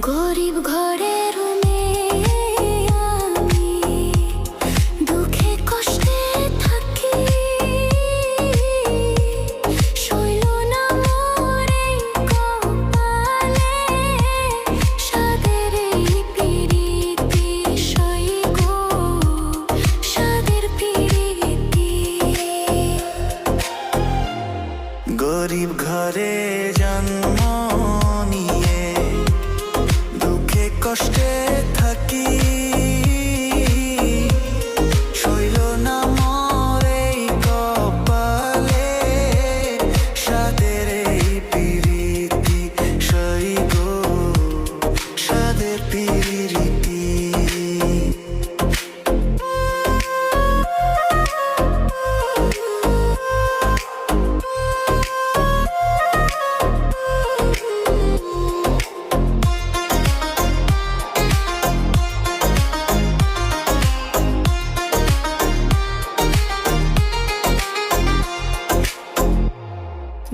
গরিব ঘরে কষ্টে থাকি। শৈল না মরে কপালে সাদের এই পিরিতি সই